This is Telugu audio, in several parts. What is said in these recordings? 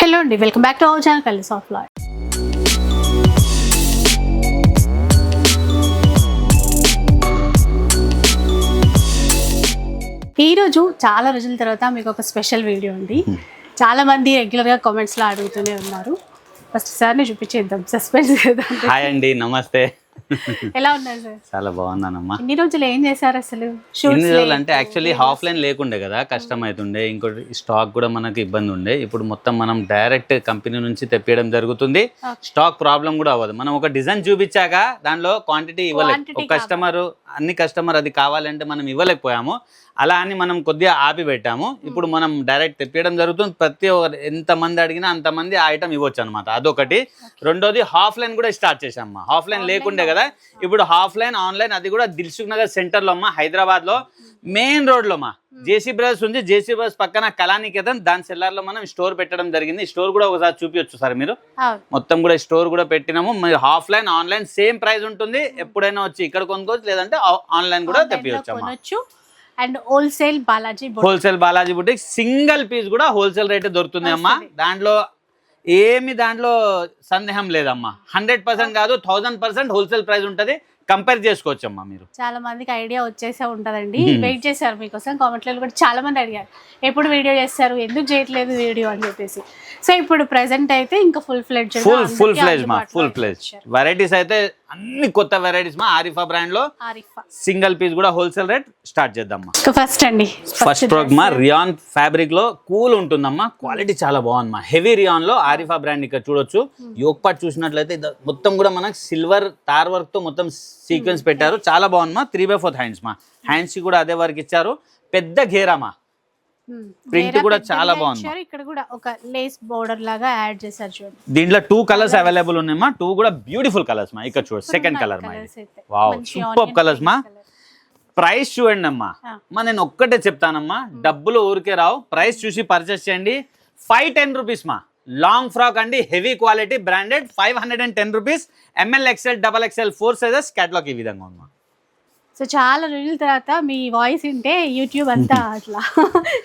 హలో అండి welcome back to our channel కలిసి సాఫ్ట్ లాయ్ ఈరోజు చాలా రోజుల తర్వాత మీకు ఒక స్పెషల్ వీడియో ఉంది చాలా మంది రెగ్యులర్గా కామెంట్స్లో అడుగుతూనే ఉన్నారు. ఫస్ట్ సార్ని చూపించేద్దాం సస్పెన్స్ హాయ్ అండి నమస్తే. ఎలా ఉన్నారు సార్? చాలా బాగున్నానమ్మా. ఇన్ని రోజులు ఏం చేశారు అసలు? షూట్స్ రోజులు అంటే యాక్చువల్లీ హాఫ్ లైన్ లేకుండే కదా కష్టం అవుతుండే ఇంకోటి స్టాక్ కూడా మనకి ఇబ్బంది ఉండే ఇప్పుడు మొత్తం మనం డైరెక్ట్ కంపెనీ నుంచి తెప్పియడం జరుగుతుంది. స్టాక్ ప్రాబ్లం కూడా అవ్వదు. మనం ఒక డిజైన్ చూపించాక దాంట్లో క్వాంటిటీ ఇవ్వలేదు కస్టమర్ అన్ని కస్టమర్ అది కావాలంటే మనం ఇవ్వలేకపోయాము. అలా అని మనం కొద్దిగా ఆపి పెట్టాము. ఇప్పుడు మనం డైరెక్ట్ తెప్పియడం జరుగుతుంది. ప్రతి ఒక్క ఎంత మంది అడిగినా అంతమంది ఆ ఐటమ్ ఇవ్వచ్చు అనమాట అదొకటి. రెండోది హాఫ్ లైన్ కూడా స్టార్ట్ చేసామ్మా హాఫ్ లైన్ లేకుండే కదా. ఇప్పుడు హాఫ్ లైన్ ఆన్లైన్ అది కూడా దిల్సుఖ్ నగర్ సెంటర్లో అమ్మా హైదరాబాద్లో మెయిన్ రోడ్లో మా జేసీ బ్రదర్స్ ఉంది. జేసీ బ్రదర్స్ పక్కన కళానికేతన్. దాని సెల్లార్లో మనం స్టోర్ పెట్టడం జరిగింది. స్టోర్ కూడా ఒకసారి చూపించచ్చు సార్ మీరు. మొత్తం కూడా స్టోర్ కూడా పెట్టినాము. మీరు half line online same price ఉంటుంది. ఎప్పుడైనా వచ్చి ఇక్కడ కొనుక్కోవచ్చు. లేదంటే ఆన్లైన్ కూడా అమ్మా. కొనొచ్చు. And wholesale Balaji wholesale Balaji boutique. Single piece కూడా హోల్సేల్ రేట్ దొరుకుతుంది అమ్మా. దాంట్లో ఏమి దాంట్లో సందేహం లేదమ్మా. హండ్రెడ్ పర్సెంట్ కాదు థౌసండ్ పర్సెంట్ హోల్సేల్ ప్రైస్ ఉంటుంది. కంపేర్ చేసుకోవచ్చు అమ్మా మీరు. చాలా మందికి ఐడియా వచ్చేసే ఉంటదండి. వెయిట్ చేశారు మీకోసం. కామెంట్లలో కూడా చాలా మంది అడిగారు. ఎప్పుడు వీడియో చేస్తారు? ఎందుకు చేయట్లేదు వీడియో అని చెప్పేసి. సో ఇప్పుడు ప్రెసెంట్ అయితే ఇంకా full fledged full full fledged full fledged varieties అయితే అన్ని కొత్త వెరైటీస్ మా ఆరిఫా బ్రాండ్లో సింగిల్ పీస్ కూడా హోల్సేల్ రేట్ స్టార్ట్ చేద్దామా? ఫస్ట్ అండి. ఫస్ట్ ప్రోడక్ట్ మా రియాన్ ఫ్యాబ్రిక్లో కూల్ ఉంటుందమ్మా. క్వాలిటీ చాలా బాగుందమ్మా. హెవీ రియాన్లో ఆరిఫా బ్రాండ్ ఇక్కడ చూడొచ్చు. యోక్ పార్ట్ చూసినట్లయితే మొత్తం కూడా మనకు సిల్వర్ తార్ వర్క్తో మొత్తం సీక్వెన్స్ పెట్టారు. చాలా బాగుందమ్మా. త్రీ బై ఫోర్త్ హ్యాండ్స్ మా. హ్యాండ్స్ కూడా అదే వర్క్ ఇచ్చారు. పెద్ద ఘేరామా. Print కూడా చాలా బాగుంది. ఇక్కడ కూడా ఒక లేస్ బోర్డర్ లాగా యాడ్ చేశారు చూడండి. దీంట్లో టూ కలర్స్ అవైలబుల్ ఉన్నాయమ్మా. టూ కూడా బ్యూటిఫుల్ కలర్స్ మా. ఇక్కడ చూడు సెకండ్ కలర్ మా. వావ్ సూపర్ కలర్స్ మా. ప్రైస్ చూడండి అమ్మా. ఆ. మా నేను ఒక్కటే చెప్తానమ్మా. డబ్బులు ఊరికే రావు. ప్రైస్ చూసి పర్చేస్ చేయండి. ఫైవ్ టెన్ రూపీస్ మా. లాంగ్ ఫ్రాక్ అండి heavy quality branded five hundred and ten rupees ML XL double XL four sizes catalogue ఈ విధంగా ఉందమ్మా. సో చాలా రోజుల తర్వాత మీ వాయిస్ వింటే యూట్యూబ్ అంతా అట్లా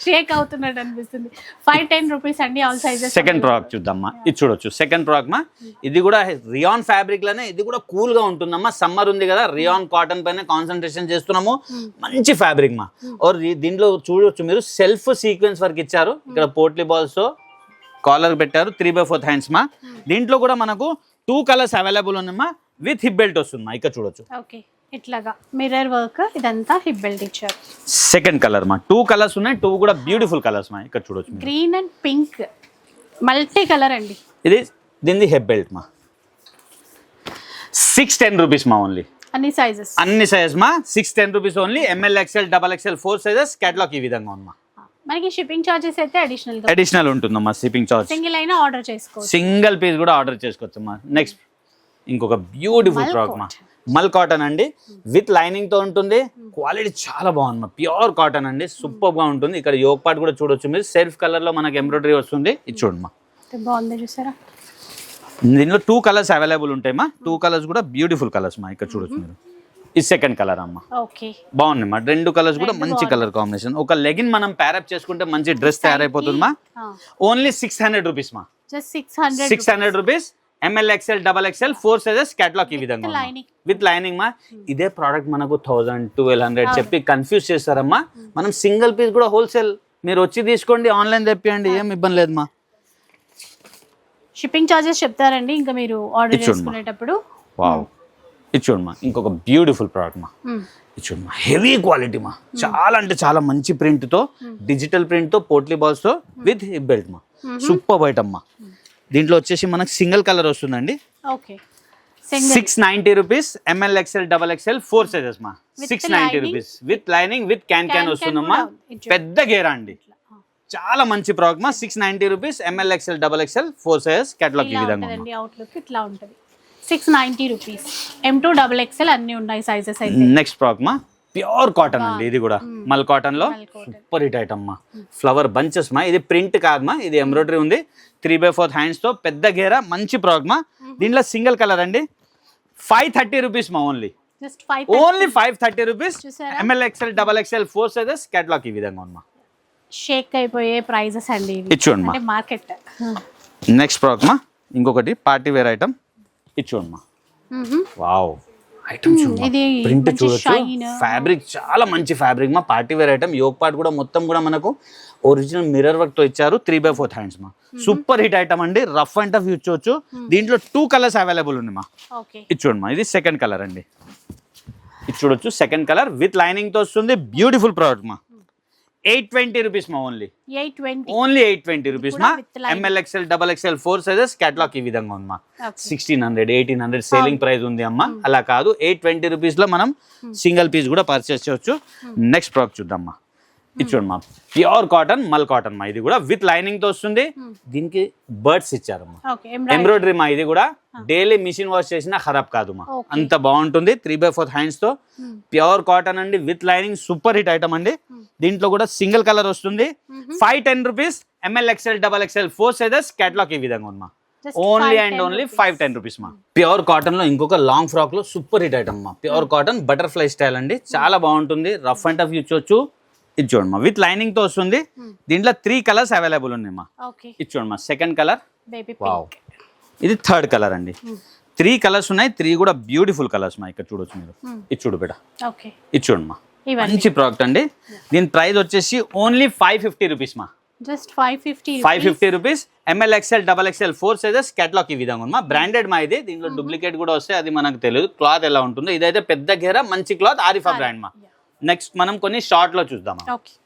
షేక్ అవుతున్నట్టు అనిపిస్తుంది. ఫైవ్ టెన్ రూపీస్ అండి ఆల్ సైజెస్ సెకండ్ ప్రోడక్ట్ చూద్దామా? ఇది చూడొచ్చు. సెకండ్ ప్రోడక్ట్ మా? ఇది కూడా రియాన్ ఫ్యాబ్రిక్లోనే ఇది కూడా కూల్గా ఉంటుందమ్మా. సమ్మర్ ఉంది కదా రియాన్ కాటన్ పైన కాన్సన్ట్రేషన్ చేస్తున్నాము. మంచి ఫ్యాబ్రిక్ మా. ఓర్ ఈ- దీంట్లో చూడొచ్చు మీరు. సెల్ఫ్ సీక్వెన్స్ వర్క్ ఇచ్చారు. ఇక్కడ పోట్లీ బాల్స్ కాలర్ పెట్టారు. త్రీ బై ఫోర్త్ హ్యాండ్స్ మా. దీంట్లో కూడా మనకు టూ కలర్స్ అవైలబుల్ ఉన్నాయమ్మా. విత్ హిప్ బెల్ట్ వస్తుంది మా. ఇక్కడ చూడొచ్చు. ఓకే ఇట్లాగా మిర్రర్ వర్క్ ఇదంతా హిప్ బెల్ట్ ఇచ్చారు. సెకండ్ కలర్ మా. టూ కలర్స్ ఉన్నాయి టూ కూడా బ్యూటిఫుల్ కలర్స్ మా. ఇక్కడ చూడొచ్చు. Green and pink multi colour అండి. ఇది దీనిది హెప్ బెల్ట్ మా. సిక్స్ టెన్ రూపీస్ మా ఓన్లీ అన్ని సైజెస్ అన్ని సైజ్ మా. Six ten rupees only ML XL double XL four sizes catalogue ఈ విధంగా ఉందమ్మా మనకి షిప్పింగ్ చార్జెస్ అయితే అడిషనల్గా అడిషనల్ ఉంటుందమ్మా షిప్పింగ్ చార్జ్ సింగిల్ అయినా ఆర్డర్ చేసుకోవచ్చు. సింగిల్ పీస్ కూడా ఆర్డర్ చేసుకోవచ్చు అమ్మా నెక్స్ట్ ఇంకొక బ్యూటిఫుల్ ఫ్రాక్ మా. మల్ కాటన్ అండి. విత్ లైనింగ్తో ఉంటుంది. క్వాలిటీ చాలా బాగుంది. మా ప్యూర్ కాటన్ అండి. సూపర్గా ఉంటుంది. ఇక్కడ యోగ్ పార్ట్ కూడా చూడొచ్చు మీరు. సెల్ఫ్ కలర్లో మనకి ఎంబ్రాయిడరీ వస్తుంది. ఇది చూడమ్మా. బాగుంది చూసారా? దీనిలో టూ కలర్స్ అవైలబుల్ ఉంటాయి మా టూ కలర్స్ కూడా బ్యూటిఫుల్ కలర్స్ మా ఇక్కడ చూడొచ్చు మీరు. ఇది సెకండ్ కలర్ అమ్మా. ఓకే. బాగుంది మా రెండు కలర్స్ కూడా మంచి కలర్ కాంబినేషన్ ఒక లెగిన్ మనం ప్యారప్ చేసుకుంటే మంచి డ్రెస్ తయారైపోతుంది మా ఓన్లీ సిక్స్ హండ్రెడ్ రూపీస్ మా. Six hundred rupees ML XL double XL four sizes catalogue ఈ విధంగా lining. విత్ లైనింగ్ మా. ఇదే ప్రోడక్ట్ మనకు థౌసండ్ ట్వెల్వ్ హండ్రెడ్ చెప్పి కన్ఫ్యూజ్ చేస్తారమ్మా. మనం సింగిల్ పీస్ కూడా హోల్సేల్ మీరు వచ్చి తీసుకోండి ఆన్లైన్ తెప్పియండి ఏం ఇబ్బంది లేదు మా. షిప్పింగ్ చార్జెస్ చెప్తారండి ఇంకా మీరు ఆర్డర్ ఇచ్చుండు మా. చేసుకునేటప్పుడు. వావ్ ఇది చూడమ్మా ఇంకొక బ్యూటిఫుల్ ప్రోడక్ట్ మా. మ్మ్. ఇది చూడమ్మా హెవీ క్వాలిటీ మా. చాలా అంటే చాలా మంచి ప్రింట్తో డిజిటల్ ప్రింట్తో పోట్లీ బాల్స్తో విత్ హిప్ బెల్ట్ మా. సూపర్ అమ్మా. దీంట్లో వచ్చేసి మనకు సింగిల్ కలర్ వస్తుందండి. Okay. Six ninety rupees ML XL double XL four sizes మా. Six ninety? Rupees with lining with can can వస్తుందమ్మా. పెద్ద గేరా అండి. చాలా మంచి ప్రోడక్ట్ మా. Six ninety rupees ML XL double XL four sizes catalogue ఈ విధంగా అవుట్లుక్ ఇట్లా ఉంటుంది. Six ninety rupees M to double XL అన్ని ఉన్నాయి సైజెస్ నెక్స్ట్ ప్రోడక్ట్ మా. ప్యూర్ కాటన్ అండి ఇది కూడా. మల్ కాటన్లో. సూపర్ హిట్ ఐటమ్ మా. ఫ్లవర్ బంచెస్ మా. ఇది ప్రింట్ కాదు మా. ఇది ఎంబ్రాయిడరీ ఉంది. త్రీ బై ఫోర్త్ హ్యాండ్స్తో పెద్ద గేరా మంచి ప్రోడక్ట్ మా దీంట్లో సింగిల్ కలర్ అండి. ఫైవ్ థర్టీ రూపీస్ మా only. Only five thirty rupees? ML XL double XL four sizes catalogue ఈ విధంగా ఉందమ్మా. షేక్ అయిపోయే ప్రైజెస్ అండి ఇవి. ఇది చూడమ్మా అంటే మార్కెట్. నెక్స్ట్ ప్రోడక్ట్ మా ఇంకొకటి పార్టీ వేర్ ఐటమ్. ఇది చూడమ్మా వావ్. ఐటమ్ ఇది ప్రింట్ చూడొచ్చు. ఫ్యాబ్రిక్ చాలా మంచి ఫ్యాబ్రిక్ మా party wear item yoke part కూడా మొత్తం కూడా మనకు ఒరిజినల్ మిర్రర్ వర్క్తో ఇచ్చారు. త్రీ బై ఫోర్త్ హ్యాండ్స్ మా. సూపర్ హిట్ ఐటమ్ అండి. రఫ్ అండ్ టఫ్ యూజ్ చేయొచ్చు. దీంట్లో టూ కలర్స్ అవైలబుల్ ఉంది మా. ఇది చూడమ్మా ఇది సెకండ్ కలర్ అండి. ఇది చూడొచ్చు. సెకండ్ కలర్ విత్ లైనింగ్తో వస్తుంది. బ్యూటిఫుల్ ప్రోడక్ట్ మా. ఎయిట్ ట్వంటీ రూపీస్ మా only. Eight twenty. Only eight twenty rupees మా. ML XL double XL four sizes catalogue ఈ విధంగా ఉంది మా. Sixteen hundred eighteen hundred selling price ఉంది అమ్మా. అలా కాదు ఎయిట్ ట్వంటీ రూపీస్లో మనం సింగిల్ పీస్ కూడా పర్చేస్ చేయొచ్చు. నెక్స్ట్ ప్రోడక్ట్ చూద్దామా ఇది చూడమ్మా ప్యూర్ కాటన్ మల్ కాటన్ మా. ఇది కూడా విత్ లైనింగ్తో వస్తుంది. దీనికి బర్డ్స్ ఇచ్చారమ్మా. ఎంబ్రాయిడరీ మా. ఇది కూడా డైలీ మిషన్ వాష్ చేసినా ఖరాబ్ కాదు మా. అంత బాగుంటుంది. త్రీ బై ఫోర్ హ్యాండ్స్తో. ప్యూర్ కాటన్ అండి with lining super hit item అండి. దీంట్లో కూడా సింగిల్ కలర్ వస్తుంది. Five ten rupees ML XL double XL four sizes catalogue ఈ విధంగా ఉంది మా Just only and only. Five ten rupees మా. ప్యూర్ కాటన్లో ఇంకొక లాంగ్ ఫ్రాక్లో సూపర్ హిట్ ఐటమ్ మా ప్యూర్ కాటన్ బటర్ఫ్లై స్టైల్ అండి. చాలా బాగుంటుంది. రఫ్ అండ్ టఫ్ యూజ్ చేయొచ్చు ఇది చూడమ్మా. విత్ లైనింగ్తో వస్తుంది. దీంట్లో త్రీ కలర్స్ అవైలబుల్ ఉన్నాయి మా ఓకే ఇది చూడమ్మా. సెకండ్ కలర్ ఇది థర్డ్ కలర్ అండి. త్రీ కలర్స్ ఉన్నాయి. త్రీ కూడా బ్యూటిఫుల్ కలర్స్ మా ఇక్కడ చూడొచ్చు మీరు. ఇది చూడు ఓకే ఇది చూడమ్మా. మంచి ప్రోడక్ట్ అండి. దీని ప్రైస్ వచ్చేసి ఓన్లీ ఫైవ్ ఫిఫ్టీ రూపీస్ మా. Just five fifty five fifty rupees ML XL double XL four sizes catalogue ఈ విధంగా మా బ్రాండెడ్ మా ఇది. దీంట్లో డూప్లికేట్ కూడా వస్తే అది మనకు తెలియదు క్లాత్ ఎలా ఉంటుందో. ఇదైతే పెద్ద గేర మంచి క్లాత్ ఆరిఫా బ్రాండ్ మా. నెక్స్ట్ మనం కొన్ని షార్ట్లో చూద్దాం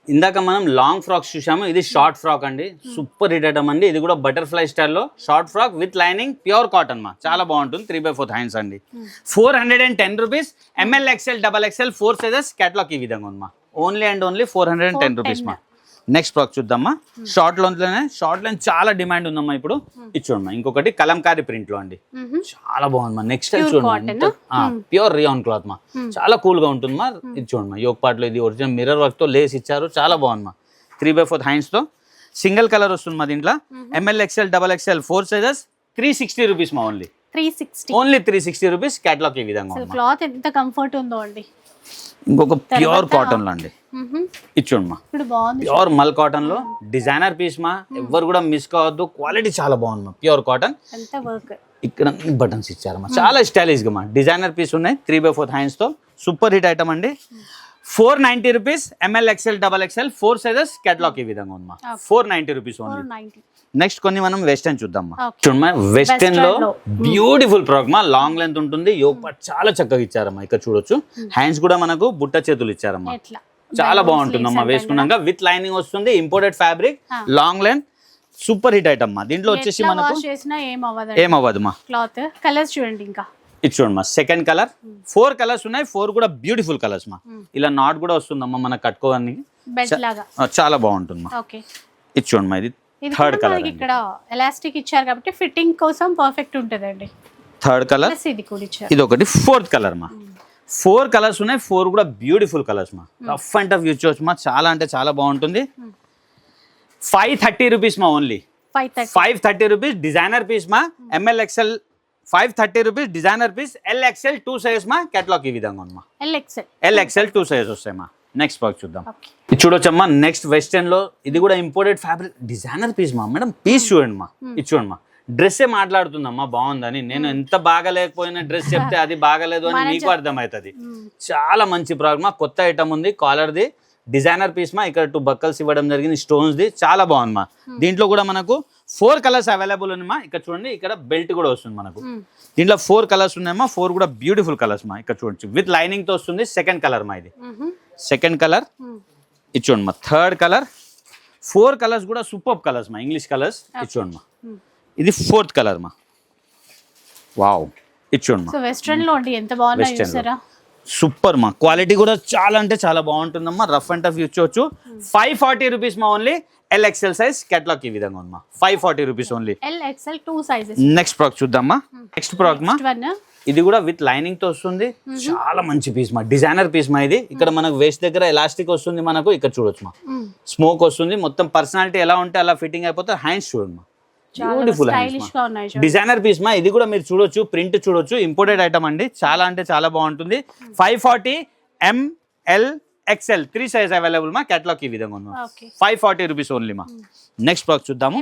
ఇందాక మనం లాంగ్ ఫ్రాక్స్ చూసాము ఇది షార్ట్ ఫ్రాక్ అండి. సూపర్ హిట్ ఐటమ్ అండి. ఇది కూడా బటర్ఫ్లై స్టైల్లో short frock with lining pure cotton మా చాలా బాగుంటుంది త్రీ బై ఫోర్త్ హ్యాండ్స్ అండి. Four hundred and ten rupees ML XL double XL four sizes catalogue ఈ విధంగా ఉంది మా only and only four hundred and ten rupees మా. నెక్స్ట్ ఫ్రాక్ చూద్దామా? షార్ట్లోనే షార్ట్ లైన్ చాలా డిమాండ్ ఉందమ్మా ఇప్పుడు. ఇది చూడమ్మా ఇంకొకటి కలంకారీ ప్రింట్లో అండి చాలా బాగుంది మా నెక్స్ట్ చూడండి ప్యూర్ రియాన్ క్లాత్ మా. చాలా కూల్గా ఉంటుంది మా ఇది చూడండి మా యోగ్ పార్ట్లో ఇది ఒరిజినల్ మిర్రర్ వర్క్తో లేస్ ఇచ్చారు చాలా బాగుంది మా త్రీ బై ఫోర్త్ హ్యాండ్స్తో సింగిల్ కలర్ వస్తుంది మా దీంట్లో ML XL double XL four sizes three sixty rupees మా only three sixty only three sixty rupees catalogue ఈ విధంగా. క్లాత్ ఎంత కంఫర్ట్ ఉందో అండి. ఇంకొక ప్యూర్ కాటన్లో అండి. మ్మ్హమ్. ఇది చూడమ్మా. ఇప్పుడు బాగుంది. ప్యూర్ మల్ కాటన్లో డిజైనర్ పీస్ మా. ఎవ్వరు కూడా మిస్ కావద్దు. క్వాలిటీ చాలా బాగుంది మా ప్యూర్ కాటన్ ఇక్కడ బటన్స్ ఇచ్చారమ్మా. చాలా స్టైలిష్గా మా. డిజైనర్ పీస్ ఉన్నాయి త్రీ బై ఫోర్త్ హ్యాండ్స్తో. సూపర్ హిట్ ఐటమ్ అండి. Four ninety rupees ML XL double XL four sizes catalogue ఈ విధంగా ఉంది four ninety rupees only next కొన్ని మనం వెస్టర్న్ చూద్దాం మా Okay. చూడమ్మా వెస్టర్న్లో. బ్యూటిఫుల్ ప్రోడక్ట్ మా. లాంగ్ లెంత్ ఉంటుంది. యోగ్ చాలా చక్కగా ఇచ్చారమ్మా. ఇక్కడ చూడొచ్చు. హ్యాండ్స్ కూడా మనకు బుట్ట చేతులు ఇచ్చారమ్మా. చాలా బాగుంటుందమ్మా వేసుకున్నాక విత్ లైనింగ్ వస్తుంది. Imported fabric. Long length super hit item దీంట్లో వచ్చేసి మనకు అవ్వదండి. ఏమవ్వదు మా క్లాత్ కలర్స్ చూడండి ఇంకా. ఇది చూడమ్మా సెకండ్ కలర్ ఫోర్ కలర్స్ ఉన్నాయి ఫోర్ కూడా బ్యూటిఫుల్ కలర్స్ మా. ఇలా నాట్ కూడా వస్తుందమ్మా మనకు కట్టుకోవడానికి. చాలా బాగుంటుంది మా. ఇది చూడమ్మా ఇది ఇది థర్డ్ కలర్ ఇక్కడ ఎలాస్టిక్ ఇచ్చారు కాబట్టి ఫిట్టింగ్ కోసం పర్ఫెక్ట్ ఉంటుందండి. థర్డ్ కలర్ ఇది కూడా ఇది ఒకటి ఫోర్త్ కలర్ మా. ఫోర్ కలర్స్ ఉన్నాయి ఫోర్ కూడా బ్యూటిఫుల్ కలర్స్ మా. రఫ్ అండ్ టఫ్ యూజ్ చేయవచ్చు మా. చాలా అంటే చాలా బాగుంటుంది. ఫైవ్ థర్టీ రూపీస్ మా only five thirty five thirty rupees designer piece మా. M L XL five thirty rupees designer piece L XL two size మా కేటలాగ్ ఈ విధంగా ఉంది మా ఎల్ ఎక్స్ఎల్ టూ సైజ్ వస్తాయి మా. నెక్స్ట్ బాక్ చూద్దాం. ఇది చూడొచ్చమ్మా నెక్స్ట్ వెస్టర్న్లో ఇది కూడా ఇంపోర్టెడ్ ఫ్యాబ్రిక్ డిజైనర్ పీస్ మా మేడం పీస్ చూడండి మా ఇది చూడండి మా. డ్రెస్సే మాట్లాడుతుందమ్మా బాగుందని. నేను ఎంత బాగాలేకపోయిన డ్రెస్ చెప్తే అది బాగాలేదు అని మీకు అర్థమవుతుంది. చాలా మంచి ప్రోడక్ట్ మా కొత్త ఐటమ్ ఉంది కాలర్ది డిజైనర్ పీస్ మా ఇక్కడ టూ బక్కల్స్ ఇవ్వడం జరిగింది స్టోన్స్ ది. చాలా బాగుంది మా. దీంట్లో కూడా మనకు ఫోర్ కలర్స్ అవైలబుల్ ఉంది మా. ఇక్కడ చూడండి ఇక్కడ బెల్ట్ కూడా వస్తుంది మనకు. దీంట్లో ఫోర్ కలర్స్ ఉన్నాయమ్మా ఫోర్ కూడా బ్యూటిఫుల్ కలర్స్ మా. ఇక్కడ చూడొచ్చు. విత్ లైనింగ్తో వస్తుంది సెకండ్ కలర్ మా ఇది. సెకండ్ కలర్ ఇది చూడండి మా. థర్డ్ కలర్ ఫోర్ కలర్స్ కూడా సూపర్ కలర్స్ మా. ఇంగ్లీష్ కలర్స్ ఇది చూడండి మా. ఇది ఫోర్త్ కలర్ మా. వావ్ ఇది చూడండి వెస్ట్రన్లో ఎంత బాగున్నాయి సూపర్ మా. క్వాలిటీ కూడా చాలా అంటే చాలా బాగుంటుందమ్మా. రఫ్ అండ్ టఫ్ యూజ్ చేయొచ్చు ఫైవ్ ఫార్టీ రూపీస్ మా only L XL size catalogue ఈ విధంగా ఉంది మా five forty rupees only L XL two sizes next product చూద్దామా? నెక్స్ట్ ప్రోడక్ట్ మా. ఇది కూడా విత్ లైనింగ్తో వస్తుంది. చాలా మంచి పీస్ మా. డిజైనర్ పీస్ మా ఇది. ఇక్కడ మనకు వేస్ట్ దగ్గర ఎలాస్టిక్ వస్తుంది మనకు. ఇక్కడ చూడొచ్చు మా. స్మోక్ వస్తుంది. మొత్తం పర్సనాలిటీ ఎలా ఉంటే అలా ఫిట్టింగ్ అయిపోతే హ్యాండ్స్ చూడండి మా. బ్యూటిఫుల్ ఉన్నాయి డిజైనర్ పీస్ మా ఇది కూడా మీరు చూడొచ్చు ప్రింట్ చూడొచ్చు ఇంపోర్టెడ్ ఐటమ్ అండి. చాలా అంటే చాలా బాగుంటుంది. Five forty M L XL three size available మా కేటలాగ్ ఈ విధంగా okay five forty rupees only మా. నెక్స్ట్ ప్రాక్ చూద్దాము.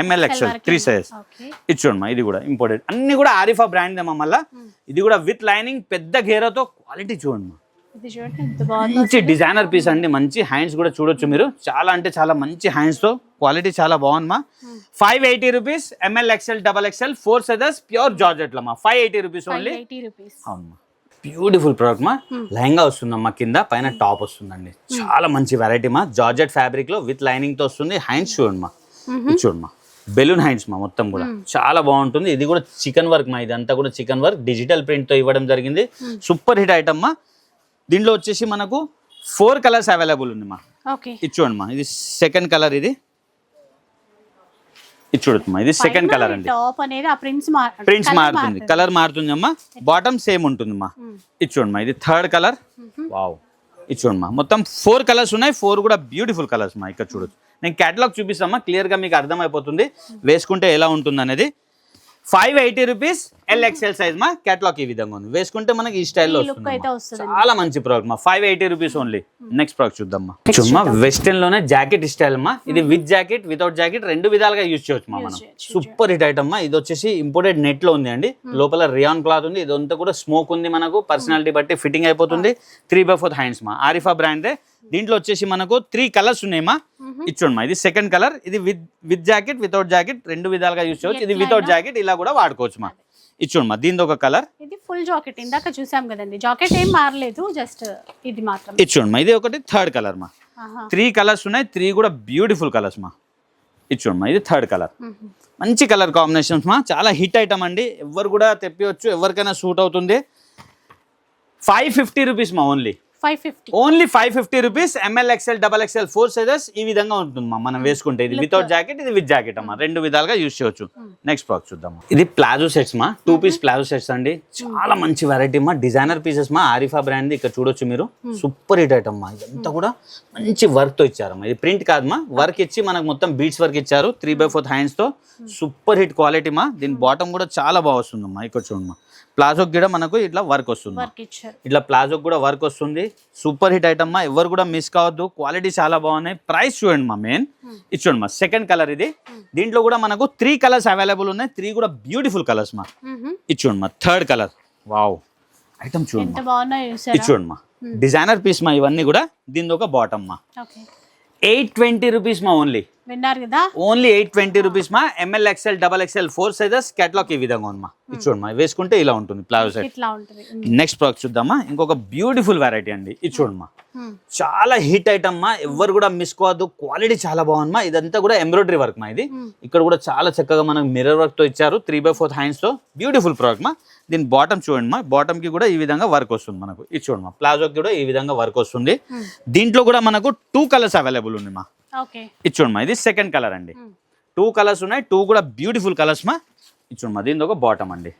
ఎంఎల్ ఎక్సెల్ త్రీ సైజ్ ఇది చూడమ్మా ఇది కూడా ఇంపార్టెంట్ అన్ని కూడా ఆరిఫా బ్రాండ్ మళ్ళా. ఇది కూడా విత్ లైనింగ్ పెద్ద గేరతో క్వాలిటీ చూడండి ఇది చూడండి ఎంత బాగుందో మంచి డిజైనర్ పీస్ అండి. మంచి హ్యాండ్స్ కూడా చూడొచ్చు మీరు. చాలా అంటే చాలా మంచి హ్యాండ్స్తో. క్వాలిటీ చాలా బాగుందమ్మా. Five eighty rupees M L XL double XL four sizes pure georgette మా five eighty rupees only beautiful product మా. లెహంగా వస్తుందమ్మా కింద పైన టాప్ వస్తుందండి. చాలా మంచి వెరైటీ మా. జార్జెట్ ఫ్యాబ్రిక్లో విత్ లైనింగ్తో వస్తుంది. హ్యాండ్స్ చూడండి మా ఇది చూడమ్మా. బెలూన్ హ్యాండ్స్ మా మొత్తం కూడా. చాలా బాగుంటుంది. ఇది కూడా చికెన్ వర్క్ మా. ఇదంతా కూడా చికెన్ వర్క్ డిజిటల్ ప్రింట్తో ఇవ్వడం జరిగింది. సూపర్ హిట్ ఐటమ్ మా. దీంట్లో వచ్చేసి మనకు ఫోర్ కలర్స్ అవైలబుల్ ఉంది మా. ఓకే. ఇది చూడండి మా. ఇది సెకండ్ కలర్ ఇది. ఇది చూడమ్మా ఇది సెకండ్ కలర్ అండి. టాప్ అనేది ఆ ప్రింట్స్ మార్ ప్రింట్స్ మారుతుంది. కలర్ మారుతుంది అమ్మా. బాటమ్ సేమ్ ఉంటుంది మా. ఇది చూడమ్మా ఇది థర్డ్ కలర్ వావ్ ఇది చూడమ్మా మొత్తం ఫోర్ కలర్స్ ఉన్నాయి. ఫోర్ కూడా బ్యూటిఫుల్ కలర్స్ మా. ఇక్కడ చూడొచ్చు. నేను క్యాటలాగ్ చూపిస్తామా క్లియర్గా మీకు అర్థమైపోతుంది. వేసుకుంటే ఎలా ఉంటుంది అనేది five eighty rupees L XL size మా క్యాటలాగ్ ఈ విధంగా ఉంది. వేసుకుంటే మనకి ఈ స్టైల్లో వస్తుంది. చాలా మంచి ప్రోడక్ట్ మా. Five eighty rupees only next product చూద్దామా చుమ్మా వెస్టర్న్లోనే జాకెట్ స్టైల్ అమ్మా ఇది విత్ జాకెట్ వితౌట్ జాకెట్ రెండు విధాలుగా యూజ్ చేయొచ్చు మా మనం. సూపర్ హిట్ ఐటమ్ ఇది వచ్చేసి ఇంపోర్టెడ్ నెట్లో ఉంది అండి. లోపల రియాన్ క్లాత్ ఉంది. ఇదంతా కూడా స్మోక్ ఉంది మనకు. పర్సనాలిటీ బట్టి ఫిట్టింగ్ అయిపోతుంది. త్రీ బై ఫోర్త్ హ్యాండ్స్ మా. ఆరిఫా బ్రాండ్ దీంట్లో వచ్చేసి మనకు త్రీ కలర్స్ ఉన్నాయి మా. ఇచ్చోండి మా ఇది సెకండ్ కలర్ ఇది with with jacket without jacket రెండు విధాలుగా యూజ్ చేయవచ్చు ఇది వితౌట్ జాకెట్ ఇలా కూడా వాడుకోవచ్చు మా. ఇచ్చోండి మా దీని ఒక కలర్ ఇది ఫుల్ జాకెట్ ఇందాక చూసాం కదండి. జాకెట్ ఏం మారలేదు జస్ట్ ఇది మాత్రం. ఇచ్చోండి మా ఇది ఒకటి థర్డ్ కలర్ మా. త్రీ కలర్స్ ఉన్నాయి త్రీ కూడా బ్యూటిఫుల్ కలర్స్ మా. ఇచ్చోండి మా ఇది థర్డ్ కలర్. మంచి కలర్ కాంబినేషన్స్ మా. చాలా హిట్ ఐటమ్ అండి. ఎవరు కూడా తెప్పివచ్చు ఎవరికైనా సూట్ అవుతుంది. ఫైవ్ ఫిఫ్టీ రూపీస్ మా only five fifty. Only five fifty rupees M L XL double XL four sizes ఈ విధంగా ఉంటుంది మా మనం వేసుకుంటే ఇది వితౌట్ జాకెట్ ఇది విత్ జాకెట్ అమ్మా. రెండు విధాలుగా యూస్ చేయొచ్చు. నెక్స్ట్ ప్రాక్ చూద్దాం ఇది ప్లాజో సెట్స్ మా. టూ పీస్ ప్లాజో సెట్స్ అండి. చాలా మంచి వెరైటీ మా. డిజైనర్ పీసెస్ మా. ఆరిఫా బ్రాండ్ ఇక్కడ చూడొచ్చు మీరు. సూపర్ హిట్ ఐటమ్ మా. ఇదంతా కూడా మంచి వర్క్తో ఇచ్చారమ్మా. ఇది ప్రింట్ కాదు మా. వర్క్ ఇచ్చి మనకు మొత్తం బీట్స్ వర్క్ ఇచ్చారు. త్రీ బై ఫోర్త్ హ్యాండ్స్తో. సూపర్ హిట్ క్వాలిటీ మా. దీని బాటమ్ కూడా చాలా బాగా వస్తుందమ్మా. ఇక్కడ చూడమ్మా. ప్లాజోకి కూడా మనకు ఇట్లా వర్క్ వస్తుంది. ఇట్లా ప్లాజోకి కూడా వర్క్ వస్తుంది. సూపర్ హిట్ ఐటమ్ మా ఎవరు కూడా మిస్ కావద్దు. క్వాలిటీ చాలా బాగున్నాయి. ప్రైస్ చూడండి మా మెయిన్ ఇది చూడండి మా సెకండ్ కలర్ ఇది. దీంట్లో కూడా మనకు త్రీ కలర్స్ అవైలబుల్ ఉన్నాయి. త్రీ కూడా బ్యూటిఫుల్ కలర్స్ మా. ఇది చూడండి మా థర్డ్ కలర్ వావ్ ఐటమ్ చూడండి ఇది చూడండి మా. డిజైనర్ పీస్ మా ఇవన్నీ కూడా దీని ఒక బాటమ్ మా. ఎయిట్ ట్వంటీ రూపీస్ మా ఓన్లీ విన్నారు కదా? ఓన్లీ ఎయిట్ ట్వంటీ రూపీస్ మా. M L XL double XL four sizes catalogue ఈ విధంగా ఉంది మా. ఇది చూడండి మా వేసుకుంటే ఇలా ఉంటుంది ప్లాజో సెట్. ఇట్లా ఉంటుంది. నెక్స్ట్ ప్రోడక్ట్ చూద్దామా. ఇంకొక బ్యూటిఫుల్ వెరైటీ అండి. ఇది చూడమ్మా మ్మ్. చాలా హిట్ ఐటమ్ మా. ఎవరు కూడా మిస్ కావద్దు. క్వాలిటీ చాలా బాగుంది మా. ఇదంతా కూడా ఎంబ్రాయిడరీ వర్క్ మా ఇది. ఇక్కడ కూడా చాలా చక్కగా మనకు మిర్రర్ వర్క్తో ఇచ్చారు. త్రీ బై ఫోర్త్ హ్యాండ్స్తో బ్యూటిఫుల్ ప్రోడక్ట్ మా. దీని బాటమ్ చూడండి మా. బాటమ్కి కూడా ఈ విధంగా వర్క్ వస్తుంది మనకు. ఇది చూడండి మా. ప్లాజోకి కూడా ఈ విధంగా వర్క్ వస్తుంది. దీంట్లో కూడా మనకు టూ కలర్స్ అవైలబుల్ ఉంది మా. ఓకే. ఇది సెకండ్ కలర్ అండి. టూ కలర్స్ ఉన్నాయి. టూ కూడా బ్యూటిఫుల్ కలర్స్ మా. ఇది చూడండి మా. దీని ఒక బాటమ్ అండి.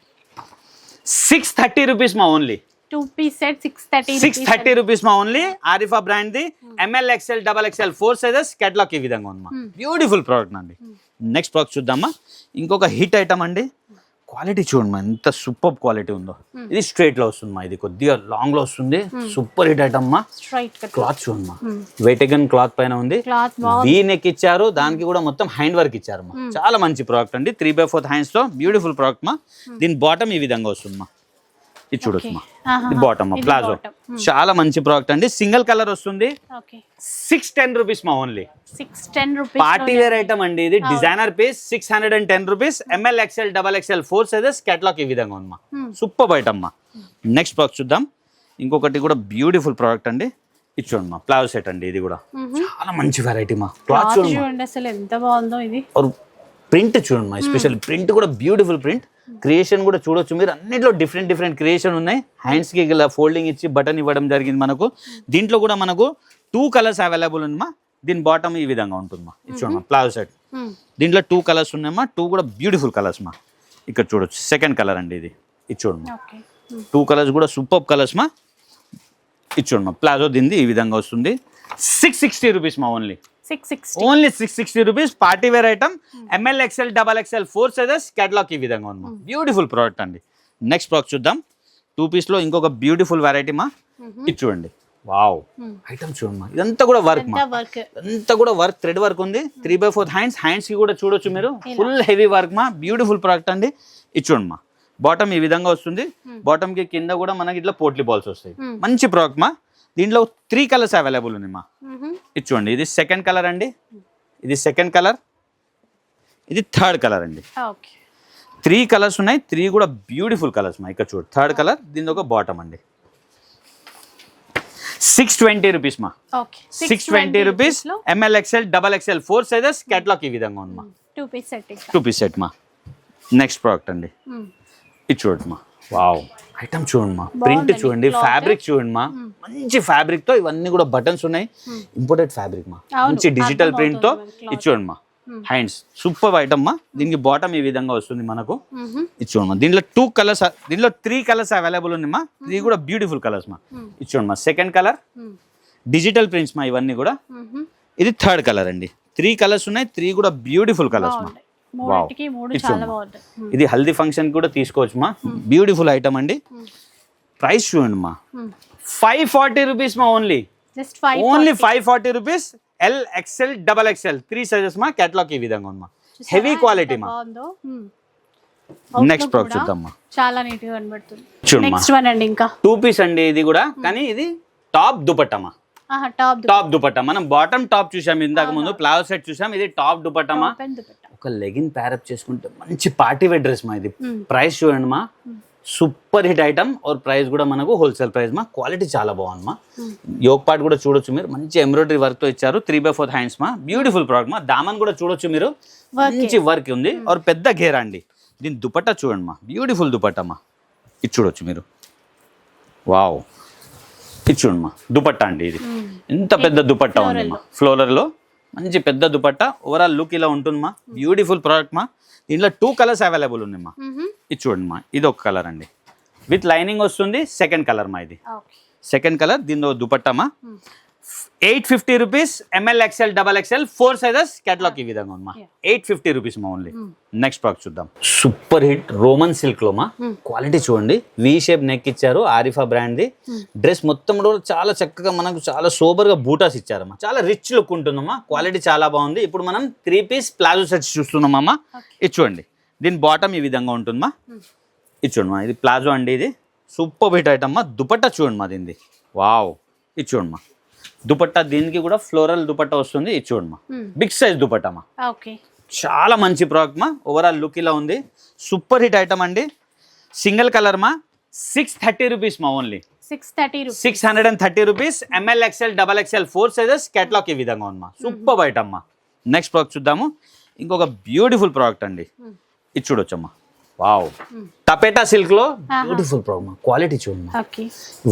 సిక్స్ థర్టీ రూపీస్ మా only two piece set six thirty six thirty rupees మా only Arifa brand the. M L XL double XL four sizes catalogue ఈ విధంగా ఉంది మా. బ్యూటిఫుల్ ప్రోడక్ట్ అండి. నెక్స్ట్ ప్రోడక్ట్ చూద్దామా. ఇంకొక హిట్ ఐటమ్ అండి. క్వాలిటీ చూడండి మా ఎంత సూపర్ క్వాలిటీ ఉందో. ఇది స్ట్రైట్లో వస్తుంది మా ఇది కొద్దిగా లాంగ్లో వస్తుంది సూపర్ హిట్ ఐటమ్ మా. క్లాత్ చూడండి మా. వెయిటెగన్ క్లాత్ పైన ఉంది. క్లాత్ బాగుంది. వీ నెక్ ఇచ్చారు దానికి కూడా మొత్తం హ్యాండ్ వర్క్ ఇచ్చారు మా. చాలా మంచి ప్రోడక్ట్ అండి. త్రీ బై ఫోర్త్ హ్యాండ్స్తో బ్యూటిఫుల్ ప్రోడక్ట్ మా దీని బాటమ్ ఈ విధంగా వస్తుంది మా. ఇది చూడొచ్చు. ఇది బాటమ్ ప్లాజో. bottom. చాలా మంచి ప్రోడక్ట్ అండి. సింగిల్ కలర్ వస్తుంది. సిక్స్ టెన్ రూపీస్ మా only six ten rupees party wear item అండి. ఇది. Designer piece six hundred and ten rupees M L XL double XL four sizes catalogue ఈ విధంగా ఉంది మా సూపర్ ఐటమ్ మా నెక్స్ట్ ప్రోడక్ట్ చూద్దాం. ఇంకొకటి కూడా బ్యూటిఫుల్ ప్రోడక్ట్ అండి. ఇది చూడండి మా ప్లాజో సెట్ అండి ఇది కూడా. చాలా మంచి వెరైటీ మా క్లాత్. చూడండి అసలు ఎంత బాగుందో ఇది. ప్రింట్ చూడండి మా స్పెషల్ ప్రింట్ కూడా బ్యూటిఫుల్ ప్రింట్ క్రియేషన్ కూడా చూడొచ్చు. మీరు అన్నిట్లో డిఫరెంట్ డిఫరెంట్ క్రియేషన్ ఉన్నాయి. హ్యాండ్స్కి ఇలా ఫోల్డింగ్ ఇచ్చి బటన్ ఇవ్వడం జరిగింది మనకు. దీంట్లో కూడా మనకు టూ కలర్స్ అవైలబుల్ ఉందమ్మా దీని బాటమ్ ఈ విధంగా ఉంటుందమ్మా. ఇది చూడమ్మా ప్లాజో సెట్. దీంట్లో టూ కలర్స్ ఉన్నాయమ్మా టూ కూడా బ్యూటిఫుల్ కలర్స్ మా. ఇక్కడ చూడొచ్చు. సెకండ్ కలర్ అండి ఇది. చూడమ్మా. టూ కలర్స్ కూడా సూపర్ కలర్స్ మా. ఇది చూడమ్మా ప్లాజో దీనిది ఈ విధంగా వస్తుంది. సిక్స్ సిక్స్టీ రూపీస్ మా only only six sixty rupees party wear item M L XL double XL four sizes catalogue ఈ విధంగా ఉంది. బ్యూటిఫుల్ ప్రోడక్ట్ అండి. నెక్స్ట్ ప్రోడక్ట్ చూద్దాం. టూ పీస్లో ఇంకొక బ్యూటిఫుల్ వెరైటీ మా. ఇది చూడండి. Wow Hmm. ఐటమ్ చూడమ్మా. ఇదంతా కూడా వర్క్ అంతా కూడా వర్క్ థ్రెడ్ వర్క్ ఉంది. త్రీ బై ఫోర్ హ్యాండ్స్ హ్యాండ్స్కి కూడా చూడొచ్చు మీరు. ఫుల్ హెవీ వర్క్ మా. బ్యూటిఫుల్ ప్రోడక్ట్ అండి. ఇది బాటమ్ ఈ విధంగా వస్తుంది. బాటమ్కి కింద కూడా మనకి ఇట్లా పోట్లీ బాల్స్ వస్తాయి. Hmm. మంచి ప్రోడక్ట్ మా. దీంట్లో త్రీ కలర్స్ అవైలబుల్ ఉంది మా. ఇది చూడండి ఇది సెకండ్ కలర్ అండి. ఇది సెకండ్ కలర్ ఇది థర్డ్ కలర్ అండి. ఓకే. త్రీ కలర్స్ ఉన్నాయి త్రీ కూడా బ్యూటిఫుల్ కలర్స్ మా. ఇక్కడ చూడు థర్డ్ కలర్ దీని ఒక బాటమ్ అండి. సిక్స్ ట్వంటీ రూపీస్ మా. Okay. Six twenty rupees M L XL double XL four sizes catalogue ఈ విధంగా ఉంది మా. Two piece set two piece set మా. నెక్స్ట్ ప్రోడక్ట్ అండి. ఇది చూడండి మా. వావ్. ఐటమ్ చూడండి మా ప్రింట్ చూడండి. ఫ్యాబ్రిక్ చూడండి మా మంచి ఫ్యాబ్రిక్తో ఇవన్నీ కూడా బటన్స్ ఉన్నాయి. ఇంపోర్టెడ్ ఫ్యాబ్రిక్ మా. మంచి డిజిటల్ ప్రింట్తో ఇది చూడండి మా హ్యాండ్స్ సూపర్ ఐటమ్ మా. దీనికి బాటమ్ ఈ విధంగా వస్తుంది మనకు. Mhm. ఇది చూడమ్మా దీంట్లో టూ కలర్స్ దీంట్లో త్రీ కలర్స్ అవైలబుల్ ఉంది మా. ఇది కూడా బ్యూటిఫుల్ కలర్స్ మా. ఇది చూడమ్మా second colour Hmm. Digital prints మా ఇవన్నీ కూడా. ఇది థర్డ్ కలర్ అండి. త్రీ కలర్స్ ఉన్నాయి. త్రీ కూడా బ్యూటిఫుల్ కలర్స్ మా. ఇది హల్దీ ఫంక్షన్ కూడా తీసుకోవచ్చు మా బ్యూటిఫుల్ ఐటమ్ అండి. ప్రైస్ చూడండి మా. ఫైవ్ ఫార్టీ రూపీస్ మా only only five forty rupees L XL double XL three sizes మా కేటలాగ్ ఈ విధంగా ఉంది మా. హెవీ క్వాలిటీ మా. నెక్స్ట్ ప్రోడక్ట్ చూద్దామా? చాలా నీట్గా కనబడుతుంది. చూడమ్మా. నెక్స్ట్ వన్ అండి ఇంకా. టూ పీస్ అండి ఇది కూడా కానీ ఇది టాప్ దుపట్టమా టాప్ టాప్ దుపట్టా మనం బాటమ్ టాప్ చూసాం ఇందాక ముందు ప్లావ్ సెట్ చూసాం ఇది టాప్ దుపట్టమా ఒక లెగిన్ ప్యారప్ చేసుకుంటే మంచి పార్టీ వేర్ డ్రెస్ మా ఇది. ప్రైస్ చూడండి మా. Super hit item our price కూడా మనకు హోల్సేల్ ప్రైస్ మా. క్వాలిటీ చాలా బాగుంది మా. యోగ పార్ట్ కూడా చూడొచ్చు మీరు. మంచి ఎంబ్రాయిడరీ వర్క్తో ఇచ్చారు. త్రీ బై ఫోర్ హ్యాండ్స్ మా. బ్యూటిఫుల్ ప్రోడక్ట్ మా. దామన్ కూడా చూడొచ్చు మీరు. మంచి వర్క్ ఉంది. ఆర్ పెద్ద ఘేరా అండి. దీని దుపట్టా చూడండి మా. బ్యూటిఫుల్ దుపట్టా మా. ఇది చూడొచ్చు మీరు. వావ్ ఇది చూడమ్మా దుపట్టా అండి ఇది. ఎంత పెద్ద దుపట్టా ఉంది మా. ఫ్లోరర్లో మంచి పెద్ద దుపట్టా. ఓవరాల్ లుక్ ఇలా ఉంటుంది మా బ్యూటిఫుల్ ప్రోడక్ట్ మా. దీంట్లో టూ కలర్స్ అవైలబుల్ ఉన్నాయి మా ఇది చూడండి మా. ఇది ఒక కలర్ అండి. విత్ లైనింగ్ వస్తుంది సెకండ్ కలర్ మా ఇది. సెకండ్ కలర్ దీనిలో దుపట్టా మా. Eight fifty rupees M L XL double XL four sizes catalogue ఈ విధంగా Yeah. ఎయిట్ ఫిఫ్టీ రూపీస్ మా ఓన్లీ నెక్స్ట్ ప్రాక్ చూద్దాం. సూపర్ హిట్ రోమన్ సిల్క్లో మా. క్వాలిటీ చూడండి. వి షేప్ నెక్ ఇచ్చారు ఆరిఫా బ్రాండ్ ది డ్రెస్ మొత్తం కూడా చాలా చక్కగా మనకు చాలా సోబర్గా బూటాస్ ఇచ్చారమ్మా. చాలా రిచ్ లుక్ ఉంటుందమ్మా. క్వాలిటీ చాలా బాగుంది. ఇప్పుడు మనం త్రీ పీస్ ప్లాజో సెట్స్ చూస్తున్నామమ్మా. ఇది చూడండి. దీని బాటమ్ ఈ విధంగా ఉంటుందమ్మా. ఇది చూడండి మా ఇది ప్లాజో అండి ఇది. సూపర్ హిట్ ఐటమ్ మా. దుపట్టా చూడండి మా దీనిది. వావ్ ఇది చూడండి మా. దుపట్టా దీనికి కూడా ఫ్లోరల్ దుపట్టా వస్తుంది. ఇది చూడండి మా బిగ్ సైజ్ దుపట్టా మా. చాలా మంచి ప్రోడక్ట్ మా. ఓవరాల్ లుక్ ఇలా ఉంది. సూపర్ హిట్ ఐటమ్ అండి. సింగిల్ కలర్ మా. సిక్స్ థర్టీ రూపీస్ మా only six thirty rupees six hundred and thirty rupees M L XL double XL four sizes catalogue ఈ విధంగా ఉంది మా. సూపర్ ఐటమ్ మా. నెక్స్ట్ ప్రోడక్ట్ చూద్దాము. ఇంకొక బ్యూటిఫుల్ ప్రోడక్ట్ అండి. ఇది చూడొచ్చమ్మా. వావ్. టపేటా సిల్క్లో బ్యూటిఫుల్ ప్రోడక్ట్ క్వాలిటీ చూడమ్మా. ఓకే.